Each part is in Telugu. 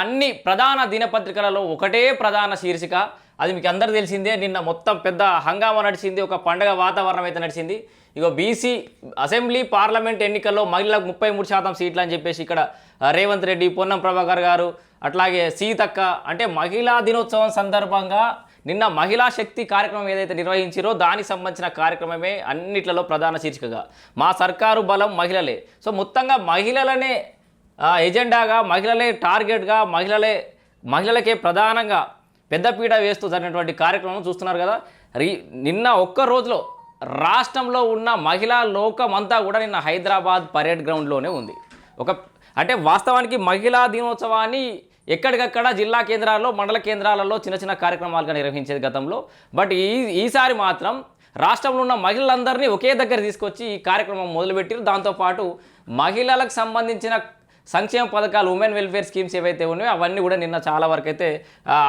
అన్ని ప్రధాన దినపత్రికలలో ఒకటే ప్రధాన శీర్షిక. అది మీకు అందరు తెలిసిందే నిన్న మొత్తం పెద్ద హంగామా నడిచింది ఒక పండగ వాతావరణం అయితే నడిచింది. ఇగో బీసీ అసెంబ్లీ పార్లమెంట్ ఎన్నికల్లో మహిళలకు ముప్పై మూడు శాతం సీట్లు అని చెప్పేసి ఇక్కడ రేవంత్ రెడ్డి పొన్నం ప్రభాకర్ గారు అట్లాగే సీతక్క అంటే మహిళా దినోత్సవం సందర్భంగా నిన్న మహిళా శక్తి కార్యక్రమం ఏదైతే నిర్వహించారో దానికి సంబంధించిన కార్యక్రమమే అన్నిట్లలో ప్రధాన శీర్షికగా. మా సర్కారు బలం మహిళలే. సో మొత్తంగా మహిళలనే ఎజెండాగా మహిళలే టార్గెట్గా మహిళలే మహిళలకే ప్రధానంగా పెద్దపీట వేస్తూ జరిగినటువంటి కార్యక్రమం చూస్తున్నారు కదా. రీ నిన్న ఒక్క రోజులో రాష్ట్రంలో ఉన్న మహిళా లోకం అంతా కూడా నిన్న హైదరాబాద్ పరేడ్ గ్రౌండ్లోనే ఉంది. ఒక అంటే వాస్తవానికి మహిళా దినోత్సవాన్ని ఎక్కడికక్కడ జిల్లా కేంద్రాల్లో మండల కేంద్రాలలో చిన్న చిన్న కార్యక్రమాలుగా నిర్వహించేది గతంలో. బట్ ఈ ఈసారి మాత్రం రాష్ట్రంలో ఉన్న మహిళలందరినీ ఒకే దగ్గర తీసుకొచ్చి ఈ కార్యక్రమం మొదలుపెట్టారు. దాంతోపాటు మహిళలకు సంబంధించిన సంక్షేమ పథకాలు ఉమెన్ వెల్ఫేర్ స్కీమ్స్ ఏవైతే ఉన్నాయో అవన్నీ కూడా నిన్న చాలా వరకు అయితే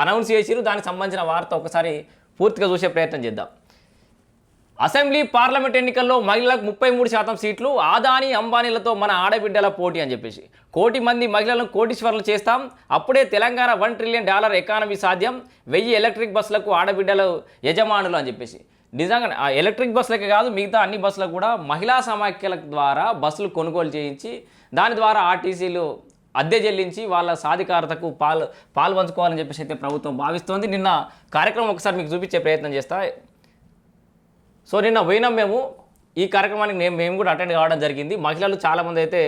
అనౌన్స్ చేసిరు దానికి సంబంధించిన వార్త ఒకసారి పూర్తిగా చూసే ప్రయత్నం చేద్దాం. అసెంబ్లీ పార్లమెంట్ ఎన్నికల్లో మహిళలకు ముప్పై మూడు శాతం సీట్లు ఆదాని అంబానీలతో మన ఆడబిడ్డల పోటీ అని చెప్పేసి. కోటి మంది మహిళలను కోటీశ్వర్లు చేస్తాం. అప్పుడే Telangana one trillion dollar economy సాధ్యం. వెయ్యి ఎలక్ట్రిక్ బస్సులకు ఆడబిడ్డలు యజమానులు అని చెప్పేసి. నిజంగా ఎలక్ట్రిక్ బస్సులకే కాదు మిగతా అన్ని బస్సులకు కూడా మహిళా సమాఖ్యల ద్వారా బస్సులు కొనుగోలు చేయించి దాని ద్వారా ఆర్టీసీలు అద్దె చెల్లించి వాళ్ళ సాధికారతకు పాలు పాలు పంచుకోవాలని చెప్పేసి అయితే ప్రభుత్వం భావిస్తోంది. నిన్న కార్యక్రమం ఒకసారి మీకు చూపించే ప్రయత్నం చేస్తా. సో నిన్న పోయినాం మేము. ఈ కార్యక్రమానికి మేము మేము కూడా అటెండ్ కావడం జరిగింది. మహిళలు చాలామంది అయితే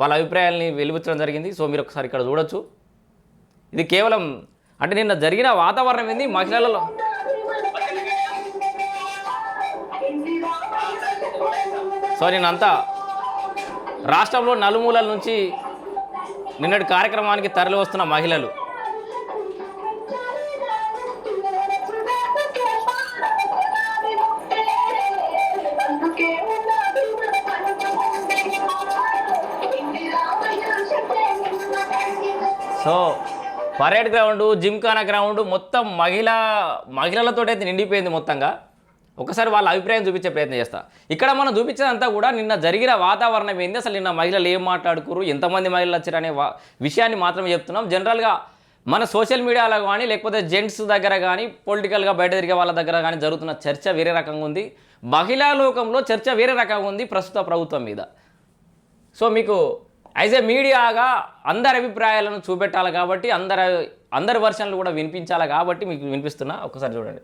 వాళ్ళ అభిప్రాయాల్ని వెలువచ్చడం జరిగింది. సో మీరు ఒకసారి ఇక్కడ చూడొచ్చు. ఇది కేవలం అంటే నిన్న జరిగిన వాతావరణం ఏంది? మహిళలలో సో నేనంతా రాష్ట్రంలో నలుమూలల నుంచి నిన్నటి కార్యక్రమానికి తరలి వస్తున్న మహిళలు. So parade ground gymkhana ground మొత్తం మహిళ మహిళలతో అయితే నిండిపోయింది మొత్తంగా. ఒకసారి వాళ్ళ అభిప్రాయం చూపించే ప్రయత్నం చేస్తా. ఇక్కడ మనం చూపించేదంతా కూడా నిన్న జరిగిన వాతావరణం ఏంది? అసలు నిన్న మహిళలు ఏం మాట్లాడుకురు ఎంతమంది మహిళలు వచ్చారు అనే విషయాన్ని మాత్రమే చెప్తున్నాం. జనరల్గా మన సోషల్ మీడియాలో కానీ లేకపోతే జెంట్స్ దగ్గర కానీ పొలిటికల్గా బయట తిరిగే వాళ్ళ దగ్గర కానీ జరుగుతున్న చర్చ వేరే రకంగా ఉంది. మహిళా లోకంలో చర్చ వేరే రకంగా ఉంది ప్రస్తుత ప్రభుత్వం మీద. సో మీకు యాజ్ ఏ మీడియాగా అందరి అభిప్రాయాలను చూపెట్టాలి కాబట్టి అందరి అందరి వర్షన్లు కూడా వినిపించాలి కాబట్టి మీకు వినిపిస్తున్నా. ఒకసారి చూడండి.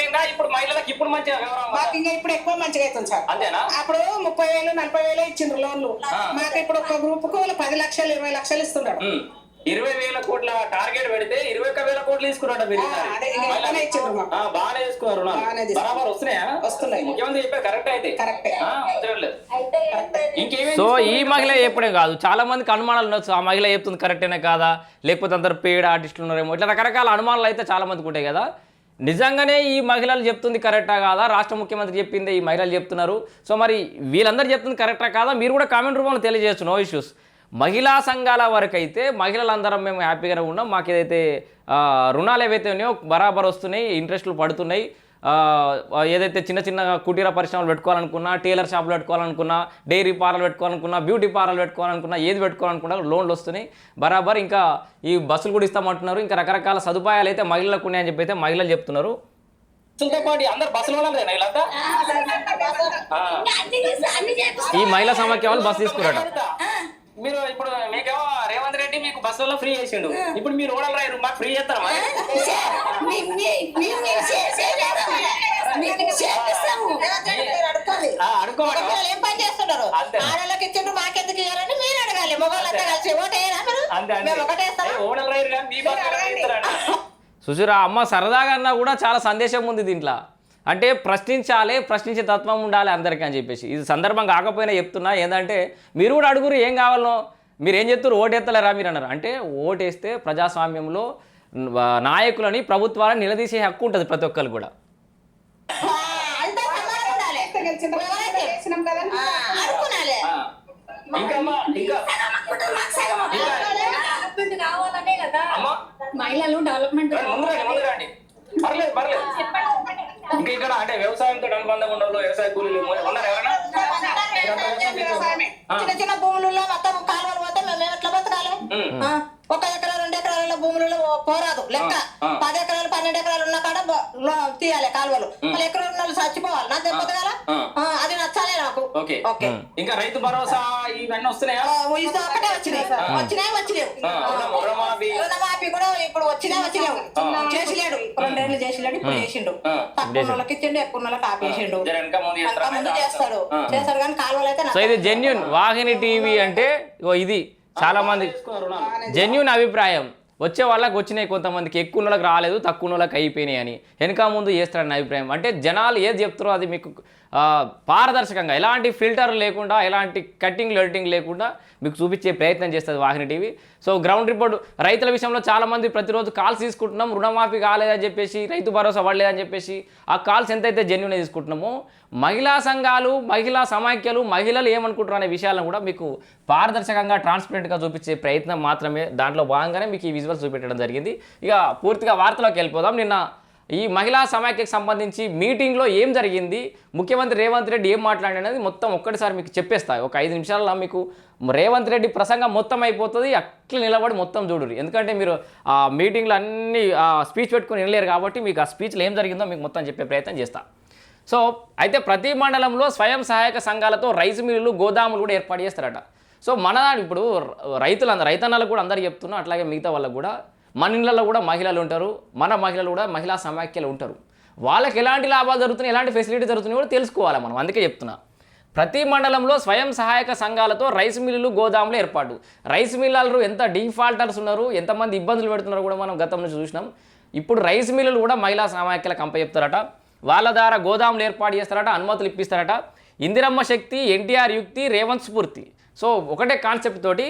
ఇప్పుడు మహిళలకు ఇప్పుడు మంచిగా వివరం మాకు ఇంకా ఇప్పుడు ఎక్కువ మంచిగా అవుతుంది సార్. అంతేనా? అప్పుడు ముప్పై వేలు నలభై వేలు ఇచ్చిండ్రు లోన్లు. మాకు ఇప్పుడు ఒక గ్రూప్కు పది లక్షలు ఇరవై లక్షలు ఇస్తున్నారు. ఇరవై వేల కోట్ల టార్గెట్ పెడితే ఇరవై ఒక్క వేల కోట్లు తీసుకున్నాడు మీరు బాగానే తీసుకున్నారు. బరాబర్ వస్తున్నాయా? వస్తున్నాయి. ముఖ్యమంత్రి చెప్పారు కరెక్ట్ అయితే. కరెక్టే. సో ఈ? మహిళ చెప్పడే కాదు. చాలా మందికి అనుమానాలు ఉండొచ్చు. ఆ మహిళ చెప్తుంది కరెక్టేనే కాదా? లేకపోతే అందరు పేడ్ ఆర్టిస్టులు ఉన్నారేమో. ఇట్లా రకరకాల అనుమానాలు అయితే చాలా మందికి ఉంటాయి కదా. నిజంగానే ఈ మహిళలు చెప్తుంది కరెక్టా కాదా? రాష్ట్ర ముఖ్యమంత్రి చెప్పింది ఈ మహిళలు చెప్తున్నారు. సో మరి వీళ్ళందరూ చెప్తుంది కరెక్టా కాదా? మీరు కూడా కామెంట్ రూపంలో తెలియజేయచ్చు నో ఇష్యూస్. మహిళా సంఘాల వరకు అయితే మహిళలందరం మేము హ్యాపీగానే ఉన్నాం. మాకు ఏదైతే రుణాలు ఏవైతే ఉన్నాయో బరాబర్ వస్తున్నాయి ఇంట్రెస్ట్లు పడుతున్నాయి. ఏదైతే చిన్న చిన్న కుటీర పరిశ్రమలు పెట్టుకోవాలనుకున్నా టైలర్ షాపులు పెట్టుకోవాలనుకున్నా డైరీ పార్లర్ పెట్టుకోవాలనుకున్నా బ్యూటీ పార్లర్ పెట్టుకోవాలనుకున్నా ఏది పెట్టుకోవాలనుకున్నా లోన్లు వస్తున్నాయి. బరాబర్ ఇంకా ఈ బస్సులు కూడా ఇస్తామంటున్నారు. ఇంకా రకరకాల సదుపాయాలు అయితే మహిళలకు ఉన్నాయని చెప్పి అయితే మహిళలు చెప్తున్నారు. ఈ మహిళా సమాఖ్య వాళ్ళు బస్సు తీసుకురాట మీరు ఇప్పుడు మీకేమో రెడ్డి మీకు బస్సులో ఫ్రీ చేసిండు. ఇప్పుడు మీరు ఓడలు రాయరు మాకు ఫ్రీ చేస్తారా మరి? అడుక్కోండి. ఆ, అడుక్కోమంటావా? మగపిల్లలు ఏం పని చేస్తున్నారు అంతే. ఆడవాళ్ళకి ఇచ్చిండ్రు మాకెందుకు ఇవ్వాలని మీరు అడగాలి. మగవాళ్ళంతా కలిసి ఓటేయరా మీరు? అంతే అంతే. మేము ఒకటేస్తాం ఏ, ఓడలు రాయరు కానీ మీ బస్సు ఎలా చేస్తారట? సుశీరా అమ్మ సరదాగా అన్నా కూడా చాలా సందేశం ఉంది దీంట్లో. అంటే ప్రశ్నించాలి ప్రశ్నించే తత్వం ఉండాలి అందరికీ అని చెప్పేసి. ఇది సందర్భం కాకపోయినా చెప్తున్నా. ఏంటంటే మీరు కూడా అడుగురు ఏం కావాలనో మీరు ఏం చెప్తారు ఓటేస్తలేరా మీరు అన్నారు అంటే ఓటేస్తే ప్రజాస్వామ్యంలో నాయకులని ప్రభుత్వాలను నిలదీసే హక్కు ఉంటుంది ప్రతి ఒక్కరు కూడా మహిళలు డెవలప్మెంట్ రండి, పర్లేదు పర్లేదు ఇంకా ఇక్కడ అంటే వ్యవసాయంతో అనుబంధం ఉన్న వ్యవసాయ కూలీలు ఉన్నారా. ఎవరైనా. చిన్న చిన్న భూములలో మొత్తం కాలువలు పోతే మేము ఎట్లా బతకాలి? ఒక ఎకరా రెండు ఎకరాల భూములలో పోరాదు. లెక్క. పది ఎకరాలు పన్నెండు ఎకరాలు ఉన్న కాడ తీయాలి కాలువలు. మళ్ళీ ఎకరం ఉన్న చచ్చిపోవాలి. నాకు బతకాల ఆ. ఆ, అది నచ్చాలి నాకు ఓకే. ఓకే. ఇంకా రైతు భరోసా ఇవన్నీ వస్తున్నాయా? ఆ, ఇది ఒక్కటే వచ్చినాయి. వచ్చినాయి రుణమాఫీ. రుణమాఫీ కూడా ఇప్పుడు వచ్చినాయి వచ్చినాయి ఆ. చేసిలేడు. రెండేళ్ళు చేసిలేడు ఇప్పుడు చేసిండు. తక్కువ వాళ్ళకి ఇచ్చిండు ఎక్కువ వాళ్ళకి ఆపేసిండు. ముందు చేస్తాడు. చేస్తాడు కానీ కాలువలు అయితే సో ఇది. జెన్యున్ వాహిని టీవీ అంటే ఇది చాలా మంది. జెన్యున్ అభిప్రాయం. వచ్చే వాళ్ళకి వచ్చినాయి కొంతమందికి ఎక్కువ వాళ్ళకి రాలేదు తక్కువ వాళ్ళకి అయిపోయినాయి అని. వెనక ముందు చేస్తారని అభిప్రాయం. అంటే జనాలు ఏది చెప్తారో అది మీకు పారదర్శకంగా ఎలాంటి ఫిల్టర్ లేకుండా ఎలాంటి కట్టింగ్ ఎడిటింగ్ లేకుండా మీకు చూపించే ప్రయత్నం చేస్తుంది Vahini TV. So ground report రైతుల విషయంలో చాలామంది ప్రతిరోజు కాల్స్ తీసుకుంటున్నాం రుణమాఫీ కాలేదని చెప్పేసి రైతు భరోసా పడలేదని చెప్పేసి ఆ కాల్స్ ఎంతైతే జెన్యున్ తీసుకుంటున్నామో మహిళా సంఘాలు మహిళా సమాఖ్యలు మహిళలు ఏమనుకుంటున్నారు అనే విషయాలను కూడా మీకు పారదర్శకంగా ట్రాన్స్పరెంట్గా చూపించే ప్రయత్నం మాత్రమే దాంట్లో భాగంగానే మీకు ఈ విజువల్స్ చూపెట్టడం జరిగింది. ఇక పూర్తిగా వార్తలోకి వెళ్ళిపోదాం. నిన్న ఈ మహిళా సమాఖ్యకు సంబంధించి మీటింగ్లో ఏం జరిగింది? ముఖ్యమంత్రి రేవంత్ రెడ్డి ఏం మాట్లాడినది మొత్తం ఒక్కటిసారి మీకు చెప్పేస్తాయి ఒక ఐదు నిమిషాల్లో మీకు రేవంత్ రెడ్డి ప్రసంగం మొత్తం అయిపోతుంది అట్లా నిలబడి మొత్తం చూడరు ఎందుకంటే మీరు ఆ మీటింగ్లో అన్ని స్పీచ్ పెట్టుకుని వినలేరు కాబట్టి మీకు ఆ స్పీచ్లో ఏం జరిగిందో మీకు మొత్తం చెప్పే ప్రయత్నం చేస్తాను సో అయితే ప్రతి మండలంలో స్వయం సహాయక సంఘాలతో రైస్ మిల్లులు గోదాములు కూడా ఏర్పాటు చేస్తారట. సో మన ఇప్పుడు రైతులు రైతన్నలకు కూడా అందరికీ చెప్తున్నా అట్లాగే మిగతా వాళ్ళకు కూడా మన ఇళ్ళల్లో కూడా మహిళలు ఉంటారు మన మహిళలు కూడా మహిళా సమాఖ్యలు ఉంటారు. వాళ్ళకి ఎలాంటి లాభాలు జరుగుతున్నాయి ఎలాంటి ఫెసిలిటీ జరుగుతున్నాయి కూడా తెలుసుకోవాలి మనం. అందుకే చెప్తున్నా. ప్రతి మండలంలో స్వయం సహాయక సంఘాలతో రైస్ మిల్లులు గోదాములు ఏర్పాటు. రైస్ మిల్లర్లు ఎంత డిఫాల్టర్స్ ఉన్నారు ఎంతమంది ఇబ్బందులు పెడుతున్నారు కూడా మనం గతం నుంచి చూసినాం. ఇప్పుడు రైస్ మిల్లులు కూడా మహిళా సమాఖ్యలకు కంప చెప్తారట. వాళ్ళ ద్వారా గోదాములు ఏర్పాటు చేస్తారట అనుమతులు ఇప్పిస్తారట. ఇందిరమ్మ శక్తి ఎన్టీఆర్ యుక్తి రేవంత్ స్ఫూర్తి. సో ఒకటే కాన్సెప్ట్ తోటి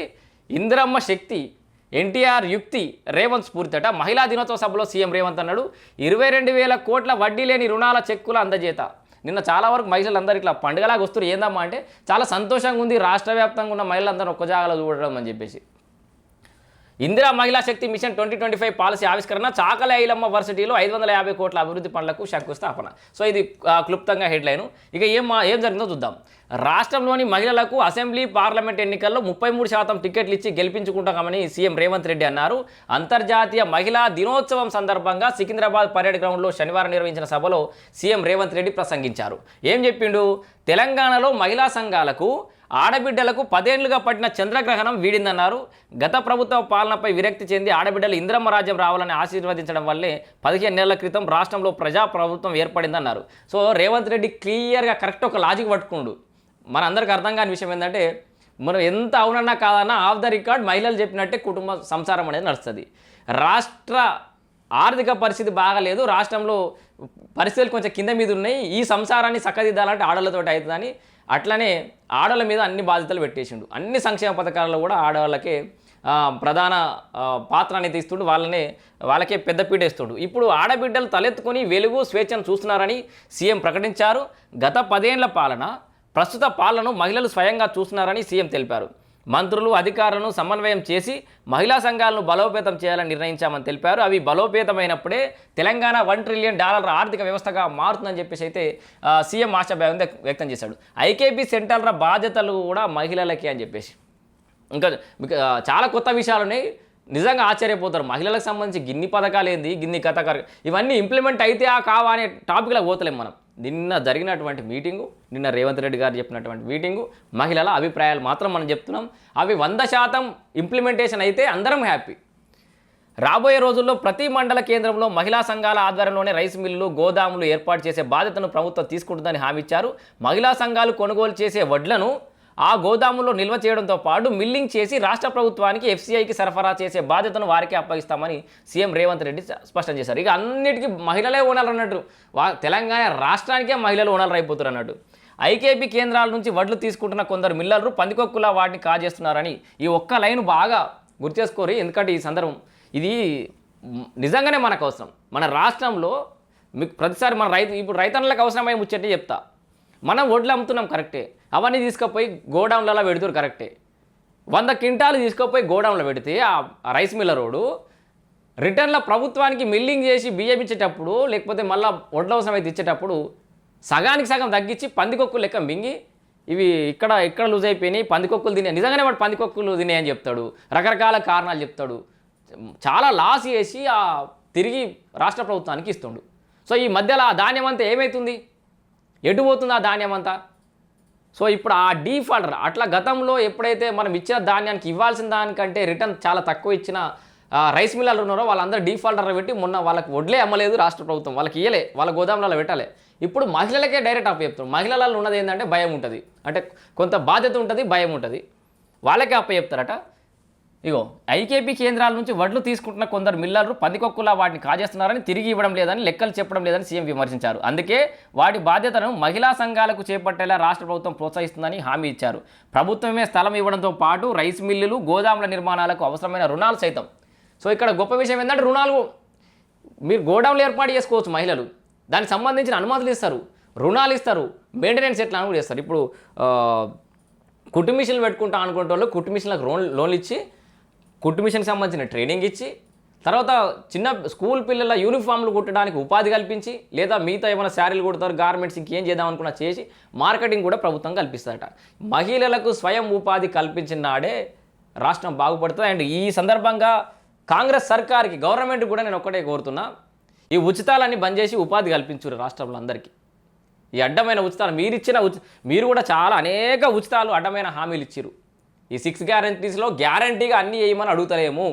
ఇందిరమ్మ శక్తి ఎన్టీఆర్ యుక్తి రేవంత్ స్ఫూర్తిట. మహిళా దినోత్సవ సభలో సీఎం రేవంత్ అన్నాడు ఇరవై రెండు వేల కోట్ల వడ్డీ లేని రుణాల చెక్కుల అందజేత. నిన్న చాలా వరకు మహిళలు అందరు ఇట్లా పండుగలాగా వస్తారు ఏందమ్మా అంటే చాలా సంతోషంగా ఉంది. రాష్ట్ర వ్యాప్తంగా ఉన్న మహిళలందరూ ఒక్క జాగాలో చూడడం అని చెప్పేసి. Indira Mahila Shakti mission twenty twenty five policy ఆవిష్కరణ చాకల ఐలమ్మ వర్సిటీలో ఐదు వందల యాభై కోట్ల అభివృద్ధి పనులకు శంకుస్థాపన. సో ఇది క్లుప్తంగా హెడ్లైన్. ఇక ఏం ఏం జరిగిందో చూద్దాం. రాష్ట్రంలోని మహిళలకు అసెంబ్లీ పార్లమెంట్ ఎన్నికల్లో ముప్పై మూడు శాతం టికెట్లు ఇచ్చి గెలిపించుకుంటామని సీఎం రేవంత్ రెడ్డి అన్నారు. అంతర్జాతీయ మహిళా దినోత్సవం సందర్భంగా సికింద్రాబాద్ పరేడ్ గ్రౌండ్లో శనివారం నిర్వహించిన సభలో సీఎం రేవంత్ రెడ్డి ప్రసంగించారు. ఏం చెప్పిండు? తెలంగాణలో మహిళా సంఘాలకు ఆడబిడ్డలకు పదేళ్ళుగా పట్టిన చంద్రగ్రహణం వీడిందన్నారు. గత ప్రభుత్వ పాలనపై విరక్తి చెంది ఆడబిడ్డలు ఇంద్రమ్మ రాజ్యం రావాలని ఆశీర్వదించడం వల్లే పదిహేను నెలల క్రితం రాష్ట్రంలో ప్రజా ప్రభుత్వం ఏర్పడిందన్నారు. సో రేవంత్ రెడ్డి క్లియర్గా కరెక్ట్ ఒక లాజిక్ పట్టుకుండు. మన అందరికి అర్థం కాని విషయం ఏంటంటే మనం ఎంత అవునన్నా కాదన్నా ఆఫ్ ద రికార్డ్ మహిళలు చెప్పినట్టే కుటుంబ సంసారం అనేది నడుస్తుంది. రాష్ట్ర ఆర్థిక పరిస్థితి బాగాలేదు రాష్ట్రంలో పరిస్థితులు కొంచెం కింద మీద ఉన్నాయి ఈ సంసారాన్ని చక్కదిద్దాలంటే ఆడవాళ్ళతో అవుతుందని అట్లనే ఆడవాళ్ళ మీద అన్ని బాధ్యతలు పెట్టేసిండు. అన్ని సంక్షేమ పథకాలలో కూడా ఆడవాళ్ళకే ప్రధాన పాత్ర అనేది ఇస్తుండు వాళ్ళనే వాళ్ళకే పెద్ద ఇస్తుండు ఇప్పుడు ఆడబిడ్డలు తలెత్తుకొని వెలుగు స్వేచ్ఛను చూస్తున్నారని సీఎం ప్రకటించారు. గత పదేళ్ళ పాలన ప్రస్తుత పాలనను మహిళలు స్వయంగా చూస్తున్నారని సీఎం తెలిపారు. మంత్రులు అధికారులను సమన్వయం చేసి మహిళా సంఘాలను బలోపేతం చేయాలని నిర్ణయించామని తెలిపారు. అవి బలోపేతమైనప్పుడే తెలంగాణ వన్ ట్రిలియన్ డాలర్ల ఆర్థిక వ్యవస్థగా మారుతుందని చెప్పేసి అయితే సీఎం ఆశాభావం వ్యక్తం చేశాడు. ఐకేపీ సెంటర్ల బాధ్యతలు కూడా మహిళలకే అని చెప్పేసి. ఇంకా చాలా కొత్త విషయాలు ఉన్నాయి. నిజంగా ఆశ్చర్యపోతారు. మహిళలకు సంబంధించి గిన్ని పథకాలు ఏంది? గిన్ని కథ ఇవన్నీ ఇంప్లిమెంట్ అయితే ఆ కావా అనే టాపిక్లో పోతలేం మనం. నిన్న జరిగినటువంటి మీటింగు నిన్న రేవంత్ రెడ్డి గారు చెప్పినటువంటి మీటింగు మహిళల అభిప్రాయాలు మాత్రం మనం చెప్తున్నాం. అవి వంద శాతం ఇంప్లిమెంటేషన్ అయితే అందరం హ్యాపీ రాబోయే రోజుల్లో ప్రతి మండల కేంద్రంలో మహిళా సంఘాల ఆధ్వర్యంలోనే రైస్ మిల్లులు గోదాములు ఏర్పాటు చేసే బాధ్యతను ప్రభుత్వం తీసుకుంటుందని హామీ ఇచ్చారు. మహిళా సంఘాలు కొనుగోలు చేసే వడ్లను ఆ గోదాములో నిల్వ చేయడంతో పాటు మిల్లింగ్ చేసి రాష్ట్ర ప్రభుత్వానికి ఎఫ్సీఐకి సరఫరా చేసే బాధ్యతను వారికి అప్పగిస్తామని సీఎం రేవంత్ రెడ్డి స్పష్టం చేశారు. ఇక అన్నిటికీ మహిళలే ఓనర్లు అన్నట్టు. తెలంగాణ రాష్ట్రానికే మహిళలు ఓనర్లు అయిపోతారు అన్నట్టు. ఐకేపీ కేంద్రాల నుంచి వడ్లు తీసుకుంటున్న కొందరు మిల్లర్లు పందికొక్కులా వాటిని కాజేస్తున్నారని ఈ ఒక్క లైన్ బాగా గుర్తు ఎందుకంటే ఈ సందర్భం ఇది నిజంగానే మనకు అవసరం. మన రాష్ట్రంలో మీకు ప్రతిసారి మన రైతు ఇప్పుడు రైతన్నలకు అవసరమై ముచ్చట్టే చెప్తా. మనం వడ్లు అమ్ముతున్నాం కరెక్టే. అవన్నీ తీసుకుపోయి గోడౌన్లలో పెడుతురు కరెక్టే. వంద క్వింటాలు తీసుకుపోయి గోడౌన్లో పెడితే ఆ రైస్ రైస్ మిల్లరోడు రిటర్న్లో ప్రభుత్వానికి మిల్లింగ్ చేసి బియ్యం ఇచ్చేటప్పుడు లేకపోతే మళ్ళీ వడ్ల అవసరం అయితే ఇచ్చేటప్పుడు సగానికి సగం తగ్గించి పందికొక్కు లెక్క మింగి ఇవి ఇక్కడ ఇక్కడ లూజ్ అయిపోయినాయి పందికొక్కులు తినే నిజంగానే వాడు పందికొక్కులు తినే అని చెప్తాడు. రకరకాల కారణాలు చెప్తాడు. చాలా లాస్ చేసి ఆ తిరిగి రాష్ట్ర ప్రభుత్వానికి ఇస్తుండు. సో ఈ మధ్యలో ఆ ధాన్యం అంతా ఏమవుతుంది ఎటు పోతుంది ఆ ధాన్యం అంతా? సో ఇప్పుడు ఆ డీఫాల్టర్ అట్లా గతంలో ఎప్పుడైతే మనం ఇచ్చిన ధాన్యానికి ఇవ్వాల్సిన దానికంటే రిటర్న్ చాలా తక్కువ ఇచ్చిన రైస్ మిల్లర్లు ఉన్నారో వాళ్ళందరూ డీఫాల్టర్ పెట్టి మొన్న వాళ్ళకి వడ్లే అమ్మలేదు రాష్ట్ర ప్రభుత్వం. వాళ్ళకి ఇయ్యలే వాళ్ళ గోదాములలో పెట్టాలి. ఇప్పుడు మహిళలకే డైరెక్ట్ అప్పు చెప్తారు మహిళలలో ఉన్నది ఏంటంటే భయం ఉంటుంది. అంటే కొంత బాధ్యత ఉంటుంది భయం ఉంటుంది. వాళ్ళకే అప్ప చెప్తారట. ఇగో ఐకేపీ కేంద్రాల నుంచి వడ్లు తీసుకుంటున్న కొందరు మిల్లర్లు పందికొక్కులా వాటిని కాజేస్తున్నారని తిరిగి ఇవ్వడం లేదని లెక్కలు చెప్పడం లేదని సీఎం విమర్శించారు. అందుకే వాటి బాధ్యతను మహిళా సంఘాలకు చేపట్టేలా రాష్ట్ర ప్రభుత్వం ప్రోత్సహిస్తుందని హామీ ఇచ్చారు. ప్రభుత్వమే స్థలం ఇవ్వడంతో పాటు రైస్ మిల్లులు గోదాముల నిర్మాణాలకు అవసరమైన రుణాలు సైతం. సో ఇక్కడ గొప్ప విషయం ఏంటంటే రుణాలు. మీరు గోడౌన్లు ఏర్పాటు చేసుకోవచ్చు మహిళలు. దానికి సంబంధించిన అనుమతులు ఇస్తారు. రుణాలు ఇస్తారు. మెయింటెనెన్స్ ఎట్లా అని కూడా ఇస్తారు. ఇప్పుడు ఆ, మిషన్లు పెట్టుకుంటా అనుకునే వాళ్ళు కుట్టు మిషన్లకు లోన్ లోన్లు ఇచ్చి కుట్టు మిషన్కి సంబంధించిన ట్రైనింగ్ ఇచ్చి తర్వాత చిన్న స్కూల్ పిల్లల యూనిఫామ్లు కుట్టడానికి ఉపాధి కల్పించి లేదా మిగతా ఏమైనా శారీలు కుడతారు గార్మెంట్స్ ఇంకేం చేద్దాం అనుకున్నా చేసి మార్కెటింగ్ కూడా ప్రభుత్వం కల్పిస్తారట మహిళలకు స్వయం ఉపాధి కల్పించిన నాడే రాష్ట్రం బాగుపడుతుంది. అండ్ ఈ సందర్భంగా కాంగ్రెస్ సర్కార్కి గవర్నమెంట్ కూడా నేను ఒక్కటే కోరుతున్నా ఈ ఉచితాలన్నీ బంద్ చేసి ఉపాధి కల్పించురు రాష్ట్రంలో అందరికీ. ఈ అడ్డమైన ఉచితాలు మీరు ఇచ్చిన ఉచి మీరు కూడా చాలా అనేక ఉచితాలు అడ్డమైన హామీలు ఇచ్చారు ఈ సిక్స్ గ్యారంటీస్లో గ్యారంటీగా అన్నీ వేయమని అడుగుతలేము.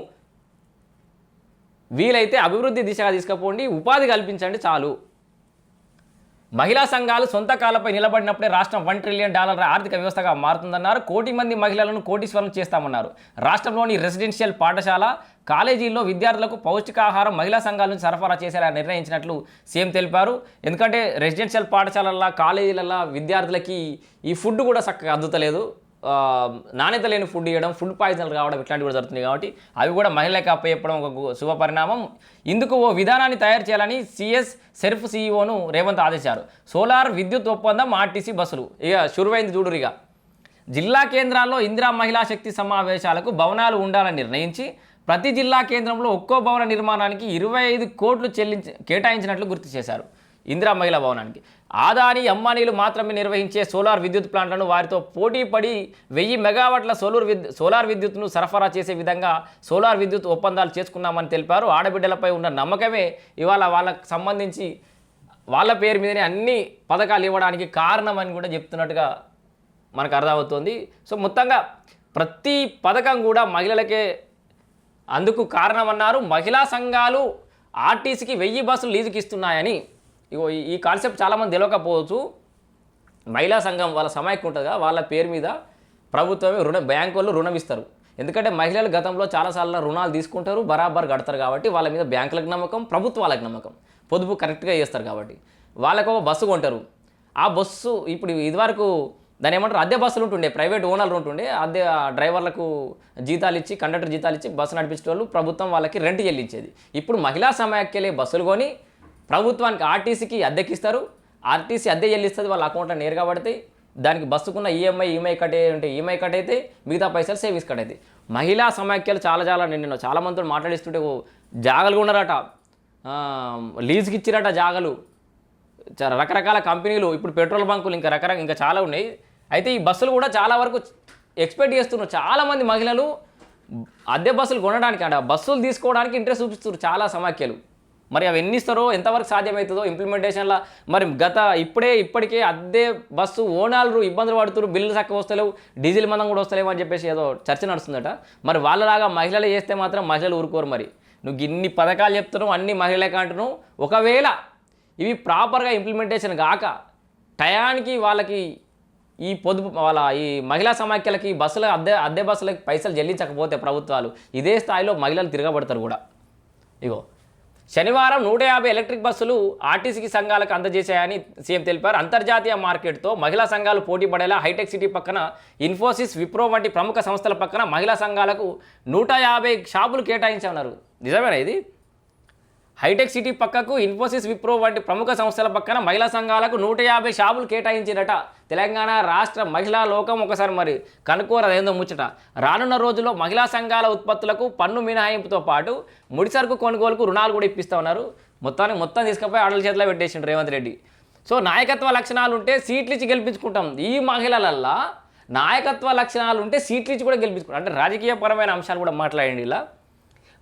వీలైతే అభివృద్ధి దిశగా తీసుకుపోండి ఉపాధి కల్పించండి చాలు. మహిళా సంఘాలు సొంత కాలపై నిలబడినప్పుడే రాష్ట్రం వన్ ట్రిలియన్ డాలర్ల ఆర్థిక వ్యవస్థగా మారుతుందన్నారు. కోటి మంది మహిళలను కోటీశ్వరం చేస్తామన్నారు. రాష్ట్రంలోని రెసిడెన్షియల్ పాఠశాల కాలేజీల్లో విద్యార్థులకు పౌష్టికాహారం మహిళా సంఘాల నుంచి సరఫరా చేసేలా నిర్ణయించినట్లు సీఎం తెలిపారు. ఎందుకంటే రెసిడెన్షియల్ పాఠశాలల్లో కాలేజీలలో విద్యార్థులకి ఈ ఫుడ్ కూడా చక్కగా అందుతలేదు. నాణ్యత లేని ఫుడ్ ఇవ్వడం ఫుడ్ పాయిజన్ రావడం ఇట్లాంటివి కూడా జరుగుతున్నాయి కాబట్టి అవి కూడా మహిళలకు అప్పచెప్పడం ఒక శుభ పరిణామం. ఇందుకు ఓ విధానాన్ని తయారు చేయాలని సిఎస్ సెర్ఫ్ సీఈఓను రేవంత్ ఆదేశారు సోలార్ విద్యుత్ ఒప్పందం ఆర్టీసీ బస్సులు. ఇక షురువైంది చూడురిగా జిల్లా కేంద్రాల్లో ఇందిరా మహిళా శక్తి సమావేశాలకు భవనాలు ఉండాలని నిర్ణయించి ప్రతి జిల్లా కేంద్రంలో ఒక్కో భవన నిర్మాణానికి ఇరవై ఐదు కోట్లు చెల్లించి కేటాయించినట్లు గుర్తు చేశారు. ఇందిరా మహిళా భవనానికి. ఆదాని అమ్మానీలు మాత్రమే నిర్వహించే సోలార్ విద్యుత్ ప్లాంట్లను వారితో పోటీ పడి వెయ్యి మెగావాట్ల సోలార్ విద్యు సోలార్ విద్యుత్ను సరఫరా చేసే విధంగా సోలార్ విద్యుత్ ఒప్పందాలు చేసుకున్నామని తెలిపారు. ఆడబిడ్డలపై ఉన్న నమ్మకమే ఇవాళ వాళ్ళకు సంబంధించి వాళ్ళ పేరు మీదనే అన్ని పథకాలు ఇవ్వడానికి కారణమని కూడా చెప్తున్నట్టుగా మనకు అర్థమవుతుంది. సో మొత్తంగా ప్రతి పథకం కూడా మహిళలకే అందుకు కారణమన్నారు. మహిళా సంఘాలు ఆర్టీసీకి వెయ్యి బస్సులు లీజుకి ఇస్తున్నాయని ఇగో ఈ- కాన్సెప్ట్ చాలామంది తెలియకపోవచ్చు మహిళా సంఘం వాళ్ళ సమాఖ్య ఉంటుంది వాళ్ళ పేరు మీద ప్రభుత్వమే రుణ బ్యాంకు వాళ్ళు రుణం ఇస్తారు ఎందుకంటే మహిళలు గతంలో చాలాసార్లు రుణాలు తీసుకుంటారు బరాబర్ కడతారు కాబట్టి వాళ్ళ మీద బ్యాంకులకు నమ్మకం ప్రభుత్వాలకు నమ్మకం. పొదుపు కరెక్ట్గా చేస్తారు కాబట్టి. వాళ్ళకు ఒక బస్సు కొంటారు. ఆ బస్సు ఇప్పుడు ఇదివరకు దాని ఏమంటారు? అద్దె బస్సులు ఉంటుండే ప్రైవేట్ ఓనర్లు ఉంటుండే అద్దె డ్రైవర్లకు జీతాలు ఇచ్చి కండక్టర్ జీతాలు ఇచ్చి బస్సు నడిపించే వాళ్ళు ప్రభుత్వం వాళ్ళకి రెంట్ చెల్లించేది. ఇప్పుడు మహిళా సమాఖ్యలే బస్సులు కొని ప్రభుత్వానికి ఆర్టీసీకి అద్దెకిస్తారు. ఆర్టీసీ అద్దె చెల్లిస్తుంది వాళ్ళ అకౌంట్లో నేరుగా పడతాయి దానికి బస్సుకున్న ఈఎంఐ ఈఎంఐ కట్ ఉంటే ఈఎంఐ కట్ అయితే మిగతా పైసలు సేవింగ్స్ కట్ అవుతాయి మహిళా సమాఖ్యలు చాలా చాలా నేను చాలా మందితో మాట్లాడిస్తుంటే జాగలు ఉన్నారట. లీజుకి ఇచ్చిరట జాగలు. చాలా రకరకాల కంపెనీలు ఇప్పుడు పెట్రోల్ బంకులు ఇంకా రకరకాల ఇంకా చాలా ఉన్నాయి. అయితే ఈ బస్సులు కూడా చాలా వరకు ఎక్స్పెక్ట్ చేస్తున్నారు. చాలామంది మహిళలు అద్దె బస్సులు కొనడానికి అంట బస్సులు తీసుకోవడానికి ఇంట్రెస్ట్ చూపిస్తున్నారు చాలా సమాఖ్యలు. మరి అవి ఎన్ని ఇస్తారో ఎంతవరకు సాధ్యమవుతుందో ఇంప్లిమెంటేషన్లో మరి గత ఇప్పుడే ఇప్పటికే అద్దె బస్సు ఓనాలు ఇబ్బందులు పడుతున్నారు బిల్లు చక్కగా వస్తలేవు డీజిల్ మందం కూడా వస్తలేవు అని చెప్పేసి ఏదో చర్చ నడుస్తుందట. మరి వాళ్ళలాగా మహిళలు చేస్తే మాత్రం మహిళలు ఊరుకోరు మరి. నువ్వు ఇన్ని పథకాలు చెప్తున్నావు అన్ని మహిళలే అంటున్నావు ఒకవేళ ఇవి ప్రాపర్గా ఇంప్లిమెంటేషన్ కాక టయానికి వాళ్ళకి ఈ పొదుపు వాళ్ళ ఈ మహిళా సమాఖ్యలకి బస్సుల అద్దె అద్దె బస్సులకి పైసలు చెల్లించకపోతే ప్రభుత్వాలు ఇదే స్థాయిలో మహిళలు తిరగబడతారు కూడా. ఇగో శనివారం నూట యాభై ఎలక్ట్రిక్ బస్సులు ఆర్టీసీకి సంఘాలకు అందజేశాయని సీఎం తెలిపారు. అంతర్జాతీయ మార్కెట్తో మహిళా సంఘాలు పోటీ పడేలా హైటెక్ సిటీ పక్కన ఇన్ఫోసిస్ విప్రో వంటి ప్రముఖ సంస్థల పక్కన మహిళా సంఘాలకు నూట యాభై షాపులు కేటాయించామన్నారు. నిజమేనా ఇది? హైటెక్ సిటీ పక్కకు ఇన్ఫోసిస్ విప్రో వంటి ప్రముఖ సంస్థల పక్కన మహిళా సంఘాలకు నూట యాభై షాపులు కేటాయించినట తెలంగాణ రాష్ట్ర మహిళా లోకం ఒకసారి మరి కనుక్కోరు ముచ్చట. రానున్న రోజుల్లో మహిళా సంఘాల ఉత్పత్తులకు పన్ను మినహాయింపుతో పాటు ముడిసరుకు కొనుగోలుకు రుణాలు కూడా ఇప్పిస్తా ఉన్నారు. మొత్తానికి మొత్తం తీసుకుపోయి ఆడల చేతిలో పెట్టేసిండు రేవంత్ రెడ్డి. సో నాయకత్వ లక్షణాలు ఉంటే సీట్లు ఇచ్చి గెలిపించుకుంటాం. ఈ మహిళలల్లా నాయకత్వ లక్షణాలు ఉంటే సీట్లు ఇచ్చి కూడా గెలిపించుకుంటాం. అంటే రాజకీయపరమైన అంశాలు కూడా మాట్లాడండి ఇలా.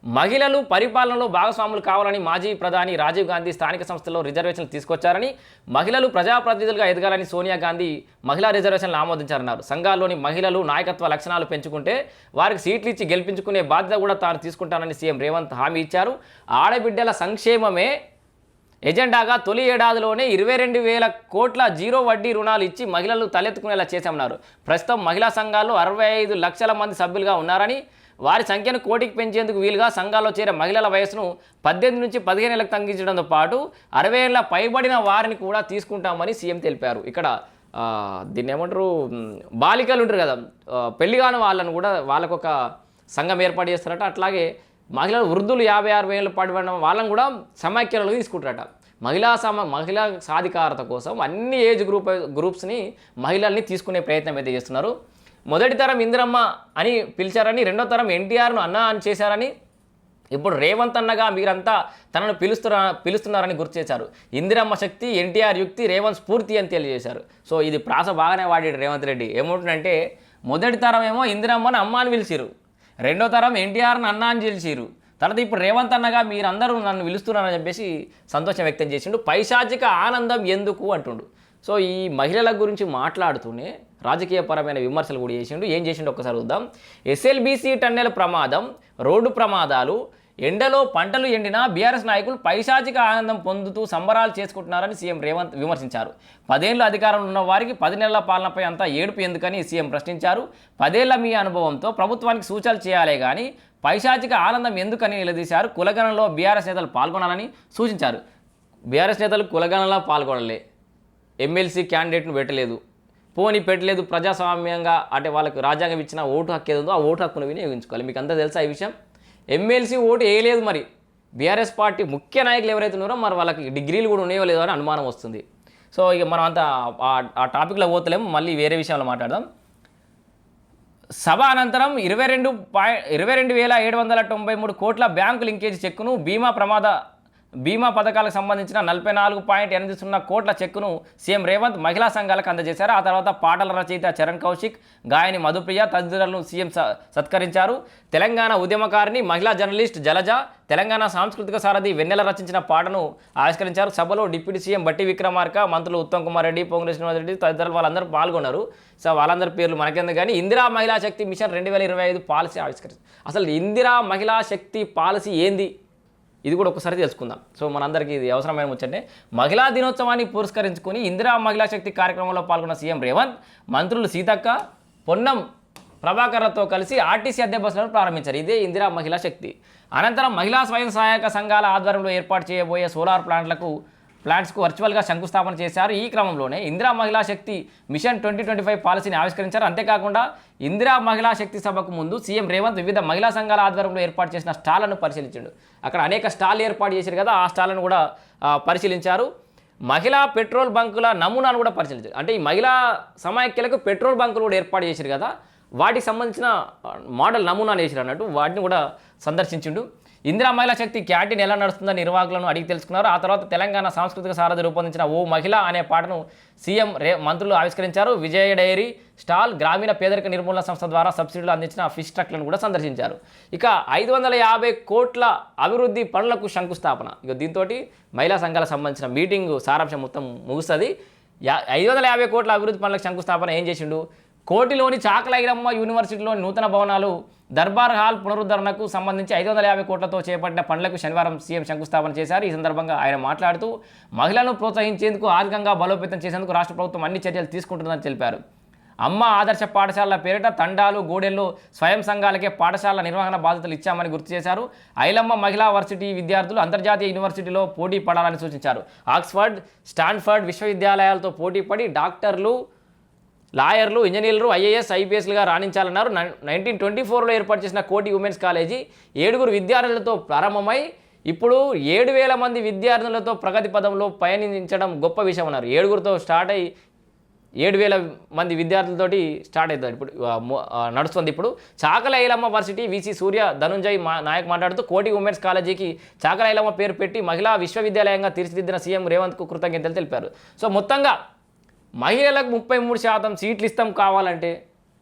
మహిళలు పరిపాలనలో భాగస్వాములు కావాలని మాజీ ప్రధాని రాజీవ్ గాంధీ స్థానిక సంస్థల్లో రిజర్వేషన్లు తీసుకొచ్చారని మహిళలు ప్రజాప్రతినిధులుగా ఎదగాలని సోనియా గాంధీ మహిళా రిజర్వేషన్లు ఆమోదించారన్నారు. సంఘాల్లోని మహిళలు నాయకత్వ లక్షణాలు పెంచుకుంటే వారికి సీట్లు ఇచ్చి గెలిపించుకునే బాధ్యత కూడా తాను తీసుకుంటానని సీఎం రేవంత్ హామీ ఇచ్చారు. ఆడబిడ్డల సంక్షేమమే ఎజెండాగా తొలి ఏడాదిలోనే ఇరవై రెండు వేల కోట్ల జీరో వడ్డీ రుణాలు ఇచ్చి మహిళలు తలెత్తుకునేలా చేశామన్నారు. ప్రస్తుతం మహిళా సంఘాలు అరవై ఐదు లక్షల మంది సభ్యులుగా ఉన్నారని వారి సంఖ్యను కోటికి పెంచేందుకు వీలుగా సంఘాల్లో చేరే మహిళల వయసును పద్దెనిమిది నుంచి పదిహేను ఏళ్ళకు తగ్గించడంతో పాటు అరవై ఏళ్ళ పైబడిన వారిని కూడా తీసుకుంటామని సీఎం తెలిపారు. ఇక్కడ దీన్ని ఏమంటారు? బాలికలు ఉంటారు కదా పెళ్ళి కాని వాళ్ళను కూడా వాళ్ళకు ఒక సంఘం ఏర్పాటు చేస్తారట. అట్లాగే మహిళలు వృద్ధులు యాభై ఆరు వేలు పడిన వాళ్ళని కూడా సమాఖ్యలు తీసుకుంటారట. మహిళా సమ మహిళా సాధికారత కోసం అన్ని ఏజ్ గ్రూప్ గ్రూప్స్ని మహిళల్ని తీసుకునే ప్రయత్నం అయితే చేస్తున్నారు. మొదటి తరం ఇందిరమ్మ అని పిలిచారని రెండో తరం ఎన్టీఆర్ను అన్న అని చేశారని ఇప్పుడు రేవంత్ అన్నగా మీరంతా తనను పిలుస్తున్నా పిలుస్తున్నారని గుర్తు చేశారు. ఇందిరమ్మ శక్తి ఎన్టీఆర్ యుక్తి రేవంత్ స్ఫూర్తి అని తెలియజేశారు. సో ఇది ప్రాస బాగానే వాడాడు రేవంత్ రెడ్డి. ఏమవుతుందంటే మొదటి తరం ఏమో ఇందిరమ్మని అమ్మ అని పిలిచిరు రెండో తరం ఎన్టీఆర్ని అన్న అని పిలిచిరు తర్వాత ఇప్పుడు రేవంత్ అన్నగా మీరందరూ నన్ను పిలుస్తున్నారని చెప్పేసి సంతోషం వ్యక్తం చేసిండు. పైశాచిక ఆనందం ఎందుకు అంటుండు. సో ఈ మహిళల గురించి మాట్లాడుతూనే రాజకీయపరమైన విమర్శలు కూడా చేసిండు. ఏం చేసిండు? ఒక్కసారి చూద్దాం. ఎస్ఎల్బీసీ టన్నెల ప్రమాదం రోడ్డు ప్రమాదాలు ఎండలో పంటలు ఎండినా బీఆర్ఎస్ నాయకులు పైశాచిక ఆనందం పొందుతూ సంబరాలు చేసుకుంటున్నారని సీఎం రేవంత్ విమర్శించారు. పదేళ్ళు అధికారంలో ఉన్న వారికి పది నెలల పాలనపై అంతా ఏడుపు ఎందుకని సీఎం ప్రశ్నించారు. పదేళ్ళ మీ అనుభవంతో ప్రభుత్వానికి సూచనలు చేయాలే కానీ పైశాచిక ఆనందం ఎందుకని నిలదీశారు? కులగణంలో బీఆర్ఎస్ నేతలు పాల్గొనాలని సూచించారు. బీఆర్ఎస్ నేతలు కులగణంలో పాల్గొనలే. ఎమ్మెల్సీ క్యాండిడేట్ను పెట్టలేదు. పోనీ పెట్టలేదు ప్రజాస్వామ్యంగా అంటే వాళ్ళకి రాజ్యాంగం ఇచ్చిన ఓటు హక్కు ఏదో ఆ ఓటు హక్కును వినియోగించుకోవాలి. మీకు అంతా తెలుసా ఈ విషయం? ఎమ్మెల్సీ ఓటు వేయలేదు మరి. బీఆర్ఎస్ పార్టీ ముఖ్య నాయకులు ఎవరైతే ఉన్నారో మరి వాళ్ళకి డిగ్రీలు కూడా ఉన్నాయో లేదో అని అనుమానం వస్తుంది. సో ఇక మనం అంత ఆ- ఆ టాపిక్లో పోతలేము మళ్ళీ వేరే విషయంలో మాట్లాడదాం. సభ అనంతరం ఇరవై రెండు పాయింట్ ఇరవై రెండు వేల ఏడు వందల తొంభై మూడు కోట్ల బ్యాంకు లింకేజ్ చెక్కును బీమా ప్రమాద బీమా పథకాలకు సంబంధించిన నలభై నాలుగు పాయింట్ ఎనిమిది సున్నా కోట్ల చెక్కును సీఎం రేవంత్ మహిళా సంఘాలకు అందజేశారు. ఆ తర్వాత పాటల రచయిత చరణ్ కౌశిక్ గాయని మధుప్రియ తదితరులను సీఎం స- సత్కరించారు. తెలంగాణ ఉద్యమకారిణి మహిళా జర్నలిస్ట్ జలజ తెలంగాణ సాంస్కృతిక సారథి వెన్నెల రచించిన పాటను ఆవిష్కరించారు. సభలో డిప్యూటీ సీఎం బట్టి విక్రమార్క మంత్రులు ఉత్తమ్ కుమార్ రెడ్డి పొంగుల శ్రీనివాస్ రెడ్డి తదితరులు వాళ్ళందరూ పాల్గొన్నారు. సో వాళ్ళందరి పేర్లు మనకెందుకు కానీ ఇందిరా మహిళా శక్తి మిషన్ రెండు వేల ఇరవై ఐదు పాలసీ ఆవిష్కరించారు అసలు ఇందిరా మహిళా శక్తి పాలసీ ఏంది? ఇది కూడా ఒకసారి తెలుసుకుందాం. సో మనందరికీ ఇది అవసరమైన వచ్చంటే మహిళా దినోత్సవాన్ని పురస్కరించుకొని ఇందిరా మహిళా శక్తి కార్యక్రమంలో పాల్గొన్న సీఎం రేవంత్ మంత్రులు సీతక్క పొన్నం ప్రభాకర్లతో కలిసి ఆర్టీసీ అద్దె బస్సులను ప్రారంభించారు. ఇదే ఇందిరా మహిళా శక్తి. అనంతరం మహిళా స్వయం సహాయక సంఘాల ఆధ్వర్యంలో ఏర్పాటు చేయబోయే సోలార్ ప్లాంట్లకు ప్లాంట్స్కు వర్చువల్గా శంకుస్థాపన చేశారు. ఈ క్రమంలోనే Indira Mahila Shakti mission twenty twenty five పాలసీని ఆవిష్కరించారు. అంతేకాకుండా ఇందిరా మహిళా శక్తి సభకు ముందు సీఎం రేవంత్ వివిధ మహిళా సంఘాల ఆధ్వర్యంలో ఏర్పాటు చేసిన స్టాళ్ళను పరిశీలించాడు. అక్కడ అనేక స్టాల్ ఏర్పాటు చేశారు కదా ఆ స్టాళ్ళను కూడా పరిశీలించారు. మహిళా పెట్రోల్ బంకుల నమూనాను కూడా పరిశీలించారు. అంటే ఈ మహిళా సమాఖ్యలకు పెట్రోల్ బంకులు కూడా ఏర్పాటు చేశారు కదా వాటికి సంబంధించిన మోడల్ నమూనాలు వేసారు అన్నట్టు వాటిని కూడా సందర్శించిండు. ఇందిరా మహిళా శక్తి క్యాంటీన్ ఎలా నడుస్తుందో నిర్వాహకులను అడిగి తెలుసుకున్నారు. ఆ తర్వాత తెలంగాణ సాంస్కృతిక సారథి రూపొందించిన ఓ మహిళ అనే పాటను సీఎం రే మంత్రులు ఆవిష్కరించారు. విజయ డైరీ స్టాల్ గ్రామీణ పేదరిక నిర్మూలన సంస్థ ద్వారా సబ్సిడీలు అందించిన ఫిష్ ట్రక్లను కూడా సందర్శించారు. ఇక ఐదు వందల యాభై కోట్ల అభివృద్ధి పనులకు శంకుస్థాపన. ఇక దీంతో మహిళా సంఘాలకు సంబంధించిన మీటింగ్ సారాంశం మొత్తం ముగుస్తుంది. యా ఐదు వందల యాభై కోట్ల అభివృద్ధి పనులకు శంకుస్థాపన ఏం చేసిండు? కోటిలోని చాకలైరమ్మ యూనివర్సిటీలోని నూతన భవనాలు దర్బార్ హాల్ పునరుద్ధరణకు సంబంధించి ఐదు వందల యాభై కోట్లతో చేపట్టిన పనులకు శనివారం సీఎం శంకుస్థాపన చేశారు. ఈ సందర్భంగా ఆయన మాట్లాడుతూ మహిళలను ప్రోత్సహించేందుకు ఆర్థికంగా బలోపేతం చేసేందుకు రాష్ట్ర ప్రభుత్వం అన్ని చర్యలు తీసుకుంటుందని తెలిపారు. అమ్మ ఆదర్శ పాఠశాలల పేరిట తండాలు గూడెల్లో స్వయం సంఘాలకే పాఠశాలల నిర్వహణ బాధ్యతలు ఇచ్చామని గుర్తు చేశారు. ఐలమ్మ మహిళా వర్సిటీ విద్యార్థులు అంతర్జాతీయ యూనివర్సిటీలో పోటీ పడాలని సూచించారు. ఆక్స్ఫర్డ్ స్టాన్ఫర్డ్ విశ్వవిద్యాలయాలతో పోటీ పడి డాక్టర్లు లాయర్లు ఇంజనీర్లు ఐఏఎస్ ఐపీఎస్లుగా రాణించాలన్నారు. నైన్టీన్ ట్వంటీ ఫోర్లో ఏర్పాటు చేసిన కోటి ఉమెన్స్ కాలేజీ ఏడుగురు విద్యార్థులతో ప్రారంభమై ఇప్పుడు ఏడు వేల మంది విద్యార్థులతో ప్రగతి పదంలో పయనించడం గొప్ప విషయం అన్నారు. ఏడుగురితో స్టార్ట్ అయ్యి ఏడు వేల మంది విద్యార్థులతోటి స్టార్ట్ అవుతుంది ఇప్పుడు నడుస్తుంది ఇప్పుడు. చాకల ఐలమ్మ వర్సిటీ విసి సూర్య ధనుంజయ్ మా నాయక్ మాట్లాడుతూ కోటి ఉమెన్స్ కాలేజీకి చాకల ఐలమ్మ పేరు పెట్టి మహిళా విశ్వవిద్యాలయంగా తీర్చిదిద్దిన సీఎం రేవంత్కు కృతజ్ఞతలు తెలిపారు. సో మొత్తంగా మహిళలకు ముప్పై మూడు శాతం సీట్లు ఇస్తాం కావాలంటే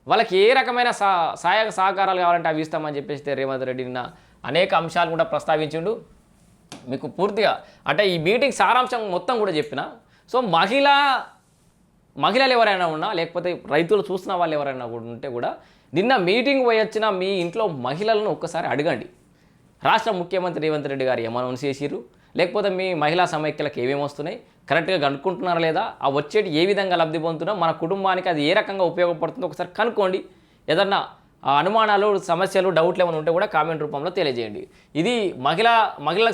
వాళ్ళకి ఏ రకమైన సా సహాయక సహకారాలు కావాలంటే అవి ఇస్తామని చెప్పేసి రేవంత్ రెడ్డి నిన్న అనేక అంశాలు కూడా ప్రస్తావించిండు. మీకు పూర్తిగా అంటే ఈ మీటింగ్ సారాంశం మొత్తం కూడా చెప్పిన. సో మహిళ మహిళలు ఎవరైనా ఉన్నా లేకపోతే రైతులు చూస్తున్న వాళ్ళు ఎవరైనా కూడా ఉంటే కూడా నిన్న మీటింగ్ పోయి వచ్చిన మీ ఇంట్లో మహిళలను ఒక్కసారి అడగండి. రాష్ట్ర ముఖ్యమంత్రి రేవంత్ రెడ్డి గారు ఏమైనా చేసిర్రు? లేకపోతే మీ మహిళా సమైక్యలకు ఏమేమి వస్తున్నాయి? కరెక్ట్గా కనుక్కుంటున్నారా లేదా? ఆ వచ్చేటి ఏ విధంగా లబ్ధి పొందుతున్నా మన కుటుంబానికి అది ఏ రకంగా ఉపయోగపడుతుందో ఒకసారి కనుక్కోండి. ఏదన్నా ఆ అనుమానాలు సమస్యలు డౌట్లు ఏమైనా ఉంటే కూడా కామెంట్ రూపంలో తెలియజేయండి. ఇది మహిళ మహిళలకు